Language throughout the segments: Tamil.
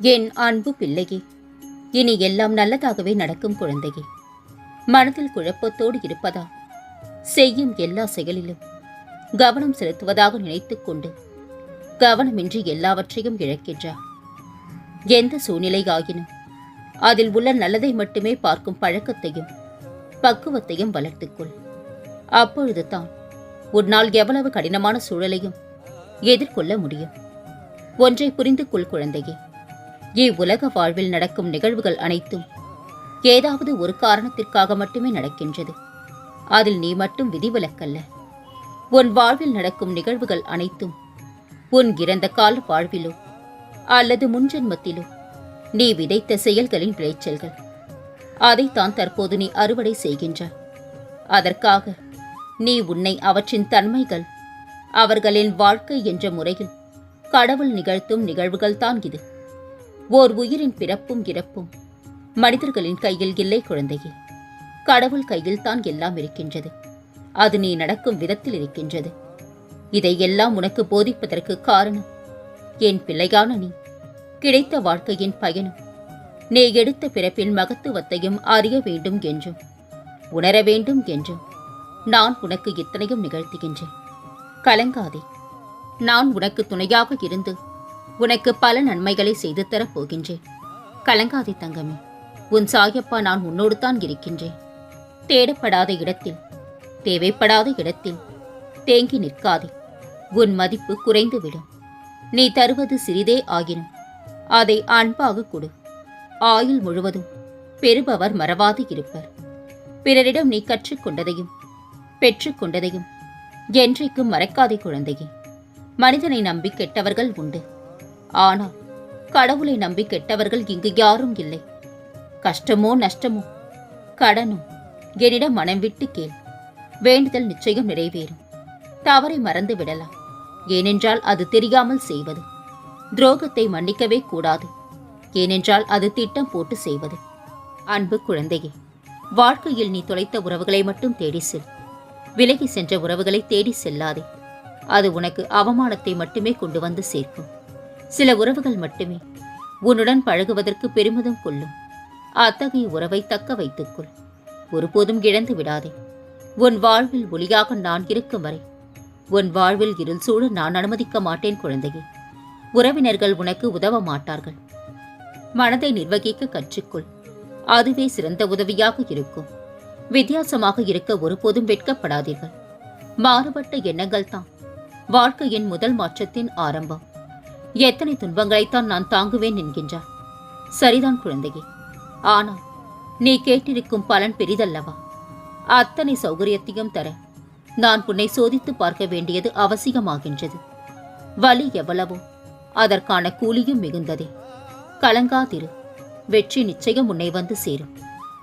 என் அன்பு பிள்ளையே இனி எல்லாம் நல்லதாகவே நடக்கும் குழந்தையே. மனதில் குழப்பத்தோடு இருப்பதா? செய்யும் எல்லா செயலிலும் கவனம் செலுத்துவதாக நினைத்துக்கொண்டு கவனமின்றி எல்லாவற்றையும் இழக்கின்றார் எந்த சூழ்நிலை ஆகினும் அதில் உள்ள நல்லதை மட்டுமே பார்க்கும் பழக்கத்தையும் பக்குவத்தையும் வளர்த்துக்கொள். அப்பொழுது தான் உன்னால் எவ்வளவு கடினமான சூழலையும் எதிர்கொள்ள முடியும். ஒன்றை புரிந்து கொள் குழந்தையே. இவ்வுலக வாழ்வில் நடக்கும் நிகழ்வுகள் அனைத்தும் ஏதாவது ஒரு காரணத்திற்காக மட்டுமே நடக்கின்றது. அதில் நீ மட்டும் விதிவிலக்கல்ல. உன் வாழ்வில் நடக்கும் நிகழ்வுகள் அனைத்தும் உன் இறந்த கால வாழ்விலோ அல்லது முன்ஜென்மத்திலோ நீ விதைத்த செயல்களின் விளைச்சல்கள். அதைத்தான் தற்போது நீ அறுவடை செய்கின்றாய். அதற்காக நீ உன்னை அவற்றின் தன்மைகள் அவர்களின் வாழ்க்கை என்ற முறையில் கடவுள் நிகழ்த்தும் நிகழ்வுகள்தான் இது. ஓர் உயிரின் பிறப்பும் இறப்பும். மனிதர்களின் கையில் இல்லை குழந்தையே. கடவுள் கையில் தான் எல்லாம் இருக்கின்றது. அது நீ நடக்கும் விதத்தில் இருக்கின்றது. இதையெல்லாம் உனக்கு போதிப்பதற்கு காரணம் என் பிள்ளையான நீ. கிடைத்த வாழ்க்கையின் பயனும் நீ எடுத்த பிறப்பின் மகத்துவத்தையும் அறிய வேண்டும் என்றும் உணர வேண்டும் என்றும் நான் உனக்கு இத்தனையும் நிகழ்த்துகின்றேன். கலங்காதே. நான் உனக்கு துணையாக இருந்து உனக்கு பல நன்மைகளை செய்து தரப் போகின்றேன். கலங்காதே தங்கமே. உன் சாயப்பா நான் உன்னோடு தான் இருக்கின்றேன். தேடப்படாத இடத்தில் தேவைப்படாத இடத்தில் தேங்கி நிற்காதே. உன் மதிப்பு குறைந்துவிடும். நீ தருவது சிறிதே ஆகினும் அதை அன்பாக கொடு. ஆயுள் முழுவதும் பெறுபவர் மறவாது இருப்பர். பிறரிடம் நீ கற்றுக்கொண்டதையும் பெற்றுக்கொண்டதையும் என்றைக்கும் மறக்காதே குழந்தையே. மனிதனை நம்பி கெட்டவர்கள் உண்டு. ஆனால் கடவுளை நம்பி கெட்டவர்கள் இங்கு யாரும் இல்லை. கஷ்டமோ நஷ்டமோ கடனோ என்னிடம் மனம் விட்டு கேள். வேண்டுதல் நிச்சயம் நிறைவேறும். தவறை மறந்து விடலாம். ஏனென்றால் அது தெரியாமல் செய்வது. துரோகத்தை மன்னிக்கவே கூடாது. ஏனென்றால் அது திட்டம் போட்டு செய்வது. அன்பு குழந்தையே வாழ்க்கையில் நீ தொலைத்த உறவுகளை மட்டும் தேடி செல். விலகி சென்ற உறவுகளை தேடி செல்லாதே. அது உனக்கு அவமானத்தை மட்டுமே கொண்டு வந்து சேர்க்கும். சில உறவுகள் மட்டுமே. உன்னுடன் பழகுவதற்கு பெருமிதம் கொள்ளும். அத்தகைய உறவை தக்க வைத்துக்கொள். ஒருபோதும் இழந்து விடாதே. உன் வாழ்வில் ஒளியாக நான் இருக்கும் வரை. உன் வாழ்வில் இருள் சூழ நான் அனுமதிக்க மாட்டேன் குழந்தையே. உறவினர்கள் உனக்கு உதவ மாட்டார்கள். மனதை நிர்வகிக்க கற்றுக்கொள். அதுவே சிறந்த உதவியாக இருக்கும். வித்தியாசமாக இருக்க ஒருபோதும் வெட்கப்படாதீர்கள். மாறுபட்ட எண்ணங்கள் தான் வாழ்க்கையின் முதல் மாற்றத்தின் ஆரம்பம். எத்தனை துன்பங்களைத்தான் நான் தாங்குவேன் என்கின்றார். சரிதான் குழந்தையே. ஆனால் நீ கேட்டிருக்கும் பலன் பெரிதல்லவா? அத்தனை சௌகரியத்தையும் தர நான் உன்னை சோதித்து பார்க்க வேண்டியது அவசியமாகின்றது. வலி எவ்வளவோ அதற்கான கூலியும் மிகுந்ததே. கலங்காதிரு. வெற்றி நிச்சயம் உன்னை வந்து சேரும்.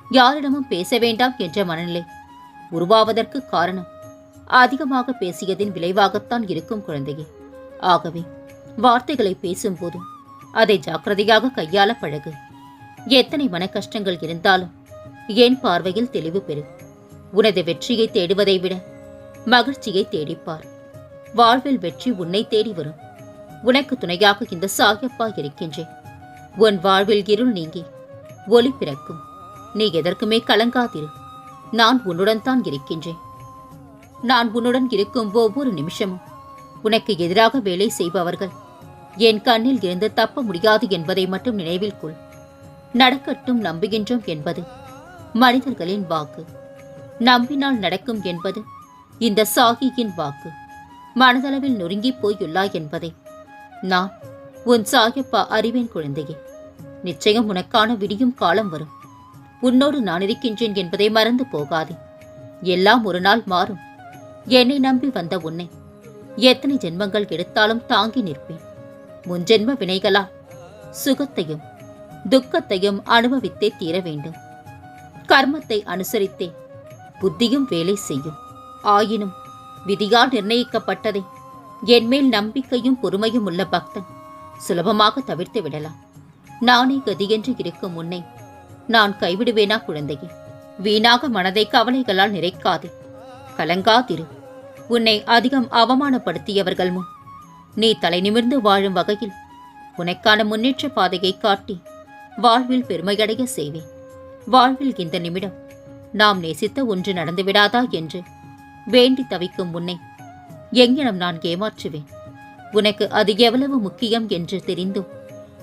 யாரிடமும் பேச வேண்டாம் என்ற மனநிலை உருவாவதற்கு காரணம் அதிகமாக பேசியதின் விளைவாகத்தான் இருக்கும் குழந்தையே. ஆகவே வார்த்தைகளை பேசும்போதும் அதை ஜாக்கிரதையாக கையாள பழகு. எத்தனை மன கஷ்டங்கள் இருந்தாலும் என் பார்வையில் தெளிவு பெறு. உனது வெற்றியை தேடுவதை விட மகிழ்ச்சியை தேடிப்பார். வாழ்வில் வெற்றி உன்னை தேடி வரும். உனக்கு துணையாக இந்த சாயப்பா இருக்கின்றேன். உன் வாழ்வில் இருள் நீங்கி ஒளி பிறக்கும். நீ எதற்குமே கலங்காதிரு. நான் உன்னுடன் தான் இருக்கின்றேன். நான் உன்னுடன் இருக்கும் ஒவ்வொரு நிமிஷமும் உனக்கு எதிராக வேலை செய்பவர்கள் என் கண்ணில் இருந்து தப்ப முடியாது என்பதை மட்டும் நினைவில் கொள். நடக்கட்டும் நம்புகின்றோம் என்பது மனிதர்களின் வாக்கு. நம்பினால் நடக்கும் என்பது இந்த சாகியின் வாக்கு. மனதளவில் நொறுங்கிப் போயுள்ளாய் என்பதை. நான் உன் சாகிப்பா அறிவேன் குழந்தையே. நிச்சயம் உனக்கான விடியும் காலம் வரும். உன்னோடு நான் இருக்கின்றேன் என்பதை மறந்து போகாதே. எல்லாம் ஒரு நாள் மாறும். என்னை நம்பி வந்த உன்னை எத்தனை ஜென்மங்கள் எடுத்தாலும் தாங்கி நிற்பேன். முன்ஜென்ம வினைகளால் சுகத்தையும் துக்கத்தையும் அனுபவித்தே தீர வேண்டும். கர்மத்தை அனுசரித்தே புத்தியும் வேலை செய்யும். ஆயினும் விதியால் நிர்ணயிக்கப்பட்டதை என்மேல் நம்பிக்கையும் பொறுமையும் உள்ள பக்தன் சுலபமாக தவிர்த்து விடலாம். நானே கதியென்று இருக்கும் உன்னை நான் கைவிடுவேனா குழந்தையே? வீணாக மனதை கவலைகளால் நிறைக்காதே. கலங்காதிரு. உன்னை அதிகம் அவமானப்படுத்தியவர்கள் முன் நீ தலை நிமிர்ந்து வாழும் வகையில் உனக்கான முன்னேற்ற பாதையை காட்டி வாழ்வில் பெருமையடைய செய்வேன். வாழ்வில் இந்த நிமிடம் நாம் நேசித்த ஒன்று நடந்துவிடாதா என்று வேண்டி தவிக்கும் உன்னை எங்கிடம் நான் ஏமாற்றுவேன். உனக்கு அது எவ்வளவு முக்கியம் என்று தெரிந்தும்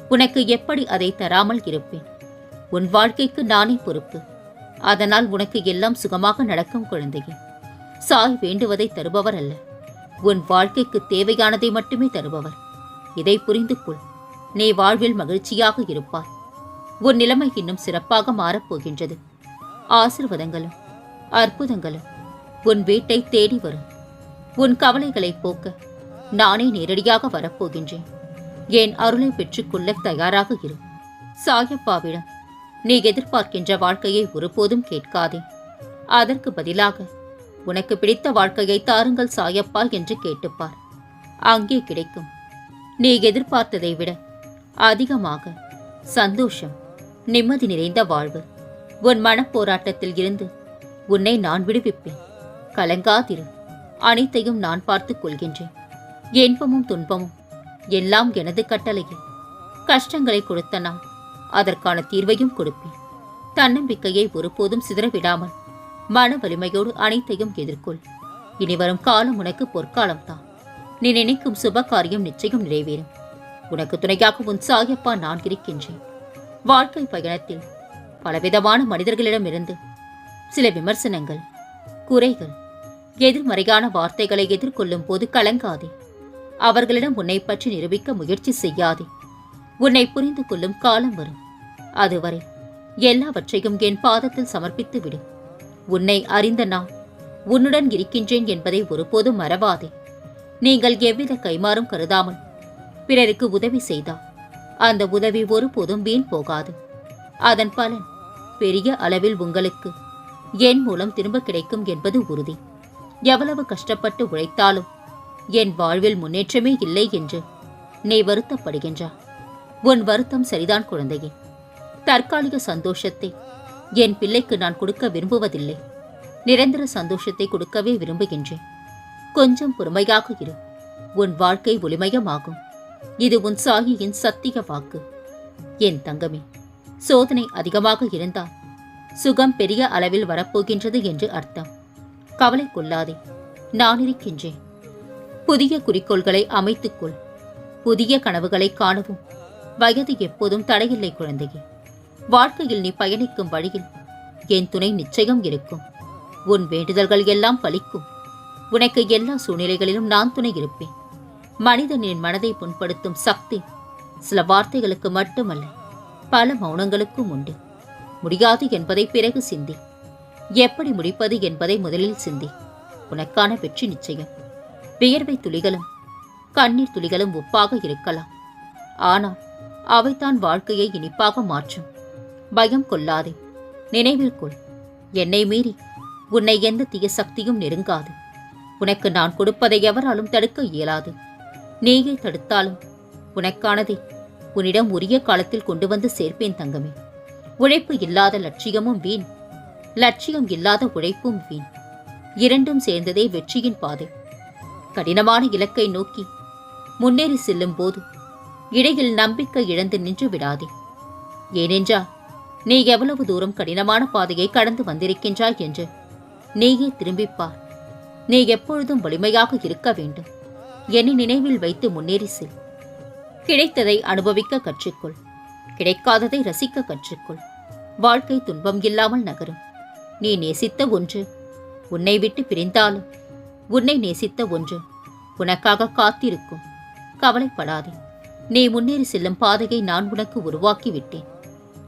உனக்கு எப்படி அதை தராமல் இருப்பேன்? உன் வாழ்க்கைக்கு நானே பொறுப்பு. அதனால் உனக்கு எல்லாம் சுகமாக நடக்கும் குழந்தையே. சாய் வேண்டுவதை தருபவர் அல்ல உன் வாழ்க்கைக்கு தேவையானதை மட்டுமே தருபவர். இதை புரிந்து கொள் நீ வாழ்வில் மகிழ்ச்சியாக இருப்பாய். உன் நிலைமை இன்னும் சிறப்பாக மாறப்போகின்றது ஆசிர்வாதங்களும் அற்புதங்களும் உன் வீட்டை தேடி வரும். உன் கவலைகளை போக்க நானே நேரடியாக வரப்போகின்றேன். என் அருளை பெற்றுக்கொள்ள தயாராக இரு. சாயப்பாவிடம் நீ எதிர்பார்க்கின்ற வாழ்க்கையை ஒருபோதும் கேட்காதே. அதற்கு பதிலாக உனக்கு பிடித்த வாழ்க்கையை தாருங்கள் சாயப்பா என்று கேட்டுப்பார். அங்கே கிடைக்கும். நீ எதிர்பார்த்ததை விட அதிகமாக சந்தோஷம் நிம்மதி நிறைந்த வாழ்வு. உன் மனப்போராட்டத்தில் இருந்து உன்னை நான் விடுவிப்பேன். கலங்காதிரு. அனைத்தையும் நான் பார்த்துக் கொள்கின்றேன். இன்பமும் துன்பமும் எல்லாம் எனது கட்டளையில். கஷ்டங்களை கொடுத்த நான் அதற்கான தீர்வையும் கொடுப்பேன். தன்னம்பிக்கையை ஒருபோதும் சிதறவிடாமல் மன வலிமையோடு அனைத்தையும் எதிர்கொள். இனி வரும் காலம் உனக்கு பொற்காலம்தான். நீ நினைக்கும் சுப காரியம் நிச்சயம் நிறைவேறும். உனக்கு துணையாக உன் சாயப்பா நான் இருக்கின்றேன். வாழ்க்கை பயணத்தில் பலவிதமான மனிதர்களிடமிருந்து சில விமர்சனங்கள் குறைகள் எதிர்மறையான வார்த்தைகளை எதிர்கொள்ளும் போது கலங்காதே. அவர்களிடம் உன்னை பற்றி நிரூபிக்க முயற்சி செய்யாதே. உன்னை புரிந்து கொள்ளும் காலம் வரும். அதுவரை எல்லாவற்றையும் என் பாதத்தில் சமர்ப்பித்து விடும் உன்னை அறிந்த நான் உன்னுடன் இருக்கின்றேன் என்பதை ஒருபோதும் மறவாதே. நீங்கள் எவ்வித கைமாறும் கருதாமல் பிறருக்கு உதவி செய்தால் அந்த உதவி ஒருபோதும் வீண் போகாது. அதன் பலன் பெரிய அளவில் உங்களுக்கு என் மூலம் திரும்ப கிடைக்கும் என்பது உறுதி. எவ்வளவு கஷ்டப்பட்டு உழைத்தாலும் என் வாழ்வில் முன்னேற்றமே இல்லை என்று நீ வருத்தப்படுகின்றா. உன் வருத்தம் சரிதான் குழந்தையே. தற்காலிக சந்தோஷத்தை என் பிள்ளைக்கு நான் கொடுக்க விரும்புவதில்லை. நிரந்தர சந்தோஷத்தை கொடுக்கவே விரும்புகின்றேன். கொஞ்சம் பொறுமையாக இரு. உன் வாழ்க்கை ஒளிமயமாகும். இது உன் சாகியின் சத்திய வாக்கு. என் தங்கமே சோதனை அதிகமாக இருந்தால் சுகம் பெரிய அளவில் வரப்போகின்றது என்று அர்த்தம். கவலை கொள்ளாதே நான் இருக்கின்றேன். புதிய குறிக்கோள்களை அமைத்துக்கொள். புதிய கனவுகளை காணவும். வயது எப்போதும் தடையில்லை குழந்தையே. வாழ்க்கையில் நீ பயணிக்கும் வழியில் என் துணை நிச்சயம் இருக்கும். உன் வேண்டுதல்கள் எல்லாம் பலிக்கும். உனக்கு எல்லா சூழ்நிலைகளிலும் நான் துணை இருப்பேன். மனிதனின் மனதை புண்படுத்தும் சக்தி சில வார்த்தைகளுக்கு மட்டுமல்ல பல மௌனங்களுக்கும் உண்டு. முடியாது என்பதை பிறகு சிந்தி எப்படி முடிப்பது என்பதை முதலில் சிந்தி உனக்கான வெற்றி நிச்சயம். வியர்வை துளிகளும் கண்ணீர் துளிகளும் உப்பாக இருக்கலாம். ஆனால் அவைதான் வாழ்க்கையை இனிப்பாக மாற்றும். பயம் கொள்ளாதே. நினைவில் கொள். என்னை மீறி உன்னை எந்த தீய சக்தியும் நெருங்காது. உனக்கு நான் கொடுப்பதை எவராலும் தடுக்க இயலாது. நீயே தடுத்தாலும் உனக்கானதை உன்னிடம் உரிய காலத்தில் கொண்டு வந்து சேர்ப்பேன் தங்கமே. உழைப்பு இல்லாத லட்சியமும் வீண். லட்சியம் இல்லாத உழைப்பும் வீண். இரண்டும் சேர்ந்ததே வெற்றியின் பாதை. கடினமான இலக்கை நோக்கி முன்னேறி செல்லும் போது இடையில் நம்பிக்கை இழந்து நின்று விடாதே. ஏனென்றால் நீ எவ்வளவு தூரம் கடினமான பாதையை கடந்து வந்திருக்கின்றாய் என்று. நீயே திரும்பிப் பார் நீ எப்பொழுதும் வலிமையாக இருக்க வேண்டும். என்னை நினைவில் வைத்து முன்னேறி செல். கிடைத்ததை அனுபவிக்க கற்றுக்கொள். கிடைக்காததை ரசிக்க கற்றுக்கொள். வாழ்க்கை துன்பம் இல்லாமல் நகரும். நீ நேசித்த ஒன்று உன்னை விட்டு பிரிந்தாலும் உன்னை நேசித்த ஒன்று உனக்காக காத்திருக்கும். கவலைப்படாதே. நீ முன்னேறி செல்லும் பாதையை நான் உனக்கு உருவாக்கி விட்டேன்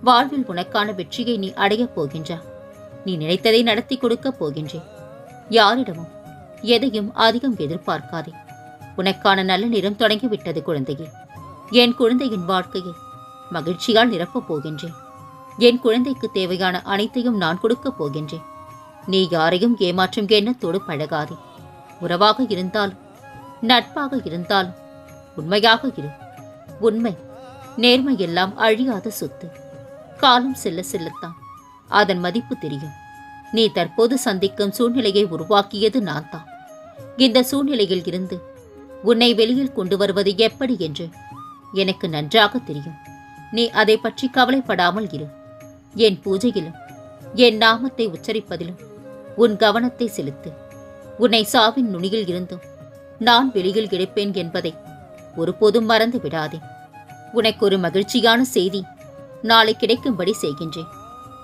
வாழ்வில் உனக்கான வெற்றியை நீ அடையப் போகின்றா. நீ நினைத்ததை நடத்தி கொடுக்கப் போகின்றேன் யாரிடமும் எதையும் அதிகம் எதிர்பார்க்காதே. உனக்கான நல்ல நிறம் தொடங்கிவிட்டது குழந்தையே. என் குழந்தையின் வாழ்க்கையை மகிழ்ச்சியால் நிரப்பப் போகின்றேன் என் குழந்தைக்கு தேவையான அனைத்தையும் நான் கொடுக்கப் போகின்றேன் நீ யாரையும் ஏமாற்றும் எண்ணத்தோடு பழகாதே. உறவாக இருந்தாலும் நட்பாக இருந்தாலும் உண்மையாக இரு. உண்மை நேர்மை எல்லாம் அழியாத சொத்து. காலம் செல்ல செல்லத்தான். அதன் மதிப்பு தெரியும். நீ தற்போது சந்திக்கும் சூழ்நிலையை உருவாக்கியது நான் தான் இந்த சூழ்நிலையில் இருந்து உன்னை வெளியில் கொண்டு வருவது எப்படி என்று எனக்கு நன்றாக தெரியும். நீ அதை பற்றி கவலைப்படாமல் இரு. என் பூஜையிலும் என் நாமத்தை உச்சரிப்பதிலும் உன் கவனத்தை செலுத்து. உன்னை சாவின் நுனியில் இருந்தும் நான் வெளியில் கிடைப்பேன் என்பதை ஒருபோதும் மறந்து விடாதே உனக்கு ஒரு மகிழ்ச்சியான செய்தி நாளை கிடைக்கும்படி செய்கின்றேன்.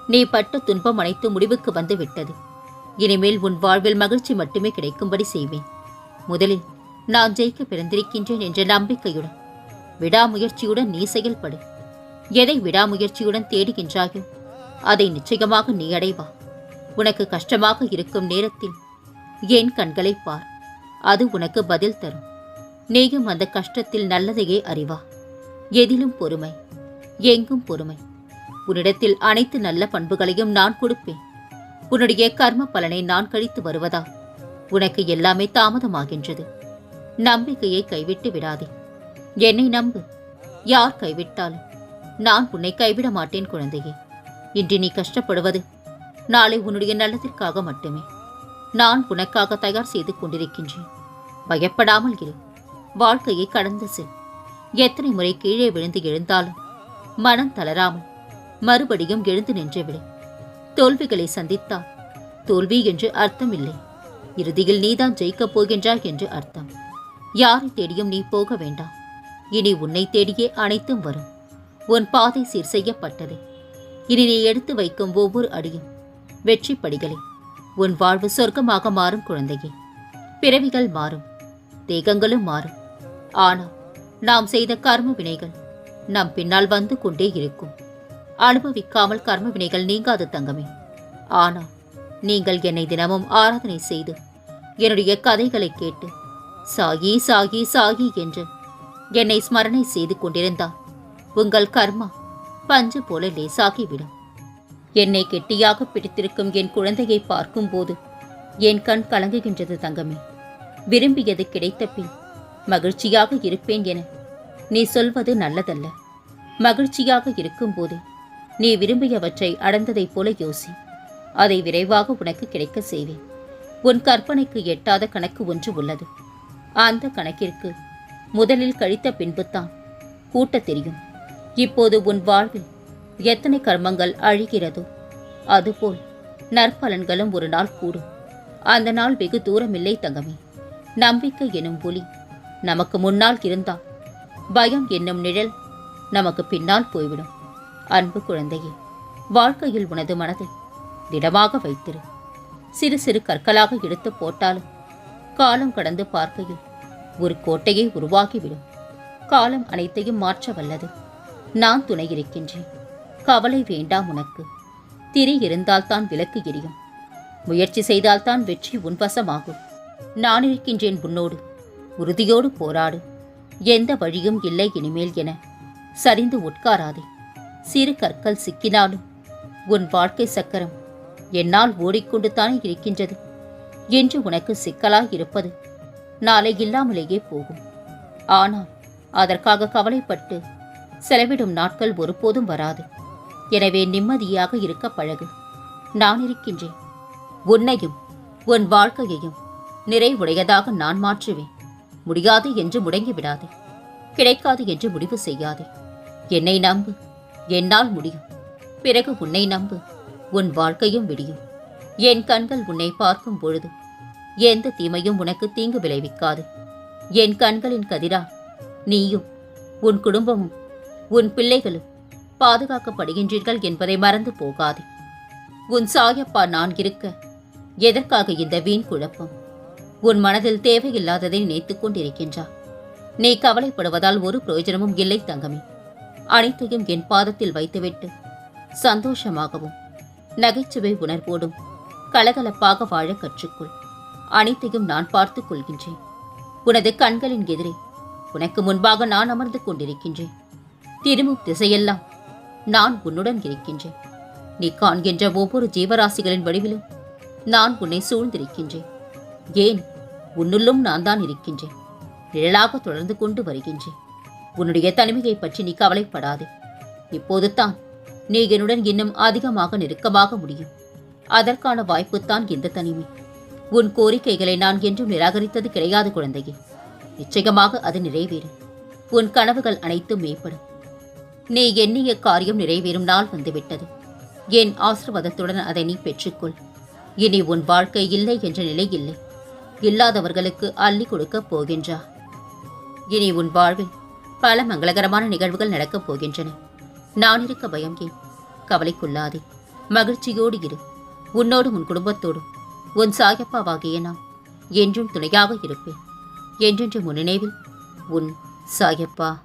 நீ பட்ட துன்பம் அனைத்து முடிவுக்கு வந்து விட்டது இனிமேல் உன் வாழ்வில் மகிழ்ச்சி மட்டுமே கிடைக்கும்படி செய்வேன். முதலில் நான் ஜெயிக்க பிறந்திருக்கின்றேன் என்ற நம்பிக்கையுடன் விடாமுயற்சியுடன் நீ செயல்படு. எதை விடாமுயற்சியுடன் தேடுகின்றாயோ அதை நிச்சயமாக நீ அடைவா. உனக்கு கஷ்டமாக இருக்கும் நேரத்தில் என் கண்களை பார். அது உனக்கு பதில் தரும். நீயும் அந்த கஷ்டத்தில் நல்லதையே அறிவா. எதிலும் பொறுமை. எங்கும் பொறுமை. உன்னிடத்தில் அனைத்து நல்ல பண்புகளையும் நான் கொடுப்பேன். உன்னுடைய கர்ம பலனை நான் கழித்து வருவதா? உனக்கு எல்லாமே தாமதமாகின்றது. நம்பிக்கையை கைவிட்டு விடாதே. என்னை நம்பு. யார் கைவிட்டாலும் நான் உன்னை கைவிட மாட்டேன் குழந்தையே. இன்று நீ கஷ்டப்படுவது நாளை உன்னுடைய நல்லதிற்காக மட்டுமே. நான் உனக்காக தயார் செய்து கொண்டிருக்கின்றேன். பயப்படாமல் இரு. வாழ்க்கையை கடந்து செல். எத்தனை முறை கீழே விழுந்து எழுந்தாலும் மனம் தளராமல் மறுபடியும் எழுந்து நின்றுவிடு தோல்விகளை சந்தித்தால் தோல்வி என்று அர்த்தமில்லை. இறுதியில் நீதான் ஜெயிக்கப் போகின்றாய் என்று அர்த்தம். யாரை தேடியும் நீ போக வேண்டாம். இனி உன்னை தேடியே அனைத்தும் வரும். உன் பாதை சீர் செய்யப்பட்டது. இனி நீ எடுத்து வைக்கும் ஒவ்வொரு அடியும் வெற்றி படிகளே உன் வாழ்வு சொர்க்கமாக மாறும் குழந்தையே. பிறவிகள் மாறும். தேகங்களும் மாறும். ஆனால் நாம் செய்த கர்ம வினைகள் நம் பின்னால் வந்து கொண்டே இருக்கும். அனுபவிக்காமல் கர்ம வினைகள் நீங்காது தங்கமே. ஆனால் நீங்கள் என்னை தினமும் ஆராதனை செய்து என்னுடைய கதைகளை கேட்டு சாகி சாகி சாகி என்று என்னை ஸ்மரணை செய்து கொண்டிருந்தால் உங்கள் கர்மா பஞ்சு போல லேசாகிவிடும். என்னை கெட்டியாக பிடித்திருக்கும் என் குழந்தையை பார்க்கும்போது என் கண் கலங்குகின்றது தங்கமே. விரும்பியது கிடைத்த பின் மகிழ்ச்சியாக இருப்பேன் என நீ சொல்வது நல்லதல்ல. மகிழ்ச்சியாக இருக்கும்போது நீ விரும்பியவற்றை அடைந்ததைப் போல யோசி. அதை விரைவாக உனக்கு கிடைக்க செய்வேன். உன் கற்பனைக்கு எட்டாத கணக்கு ஒன்று உள்ளது. அந்த கணக்கிற்கு முதலில் கழித்த பின்புத்தான் கூட்ட தெரியும். இப்போது உன் வாழ்வில் எத்தனை கர்மங்கள் அழிகிறதோ அதுபோல் நற்பலன்களும் ஒரு நாள் கூடும். அந்த நாள் வெகு தூரமில்லை தங்கமே. நம்பிக்கை எனும் ஒளி நமக்கு முன்னால் இருந்தால் பயம் என்னும் நிழல் நமக்கு பின்னால் போய்விடும். அன்பு குழந்தையே வாழ்க்கையில் உனது மனதை திடமாக வைத்திரு. சிறு சிறு கற்களாக எடுத்து போட்டாலும் காலம் கடந்து பார்க்கையில் ஒரு கோட்டையை உருவாகிவிடும். காலம் அனைத்தையும் மாற்ற வல்லது. நான் துணை இருக்கின்றேன். கவலை வேண்டாம் உனக்கு. திரி இருந்தால்தான் விளக்கு எரியும். முயற்சி செய்தால்தான் வெற்றி உன்வசமாகும். நான் இருக்கின்றேன் உன்னோடு. உறுதியோடு போராடு. எந்த வழியும் இல்லை இனிமேல் என சரிந்து உட்காராதே. சிறு கற்கள் சிக்கினாலும் உன் வாழ்க்கை சக்கரம் என்னால் ஓடிக்கொண்டு தானே இருக்கின்றது. என்று உனக்கு சிக்கலாய் இருப்பது நாளை இல்லாமலேயே போகும். ஆனால் அதற்காக கவலைப்பட்டு செலவிடும் நாட்கள் ஒருபோதும் வராது. எனவே நிம்மதியாக இருக்க பழகு. நான் இருக்கின்றேன். உன்னையும் உன் வாழ்க்கையையும் நிறைவுடையதாக நான் மாற்றுவேன். முடியாது என்று முடங்கி விடாதே கிடைக்காது என்று முடிவு செய்யாதே. என்னை நம்பு. என்னால் முடியும். பிறகு உன்னை நம்பு. உன் வாழ்க்கையும் விடியும். என் கண்கள் உன்னை பார்க்கும் பொழுது எந்த தீமையும் உனக்கு தீங்கு விளைவிக்காது. என் கண்களின் கதிரா நீயும் உன் குடும்பமும் உன் பிள்ளைகளும் பாதுகாக்கப்படுகின்றீர்கள் என்பதை மறந்து போகாதே. உன் சாயப்பா நான் இருக்க எதற்காக இந்த வீண் குழப்பம்? உன் மனதில் தேவையில்லாததை நினைத்துக் கொண்டிருக்கின்றாய். நீ கவலைப்படுவதால் ஒரு பிரயோஜனமும் இல்லை தங்கமே. அனைத்தையும் என் பாதத்தில் வைத்துவிட்டு சந்தோஷமாகவும் நகைச்சுவை உணர்வோடும் கலகலப்பாக வாழ கற்றுக்கொள். அனைத்தையும் நான் பார்த்துக் கொள்கின்றேன். உனது கண்களின் எதிரே உனக்கு முன்பாக நான் அமர்ந்து கொண்டிருக்கின்றேன். திரும்பும் திசையெல்லாம் நான் உன்னுடன் இருக்கின்றேன். நீ காண்கின்ற ஒவ்வொரு ஜீவராசிகளின் வடிவிலும் நான் உன்னை சூழ்ந்திருக்கின்றேன். ஏன்? உன்னுள்ளும் நான் தான் இருக்கின்றேன். நிழலாக தொடர்ந்து கொண்டு வருகின்றேன். உன்னுடைய தனிமையை பற்றி நீ கவலைப்படாதே. இப்போது தான் நீ என்னுடன் இன்னும் அதிகமாக நெருக்கமாக முடியும். அதற்கான வாய்ப்புத்தான் இந்த தனிமை. உன் கோரிக்கைகளை நான் என்றும் நிராகரித்தது கிடையாது குழந்தையே. நிச்சயமாக அது நிறைவேறும். உன் கனவுகள் அனைத்தும் மேம்படும். நீ எண்ணிய காரியம் நிறைவேறும் நாள் வந்துவிட்டது. என் ஆசிர்வாதத்துடன் அதை நீ பெற்றுக்கொள். இனி உன் வாழ்க்கை இல்லை என்ற நிலை இல்லை. இல்லாதவர்களுக்கு அள்ளி கொடுக்கப் போகின்றா இனி உன் வாழ்வில் பல மங்களகரமான நிகழ்வுகள் நடக்கப் போகின்றன. நான் இருக்க பயம் ஏன்? கவலைக்குள்ளாதே. மகிழ்ச்சியோடு இரு. உன்னோடும் உன் குடும்பத்தோடும். உன் சாயப்பாவாகிய நான் என்றும் துணையாக இருப்பேன். என்றென்றும் உன் நினைவில் உன் சாயப்பா.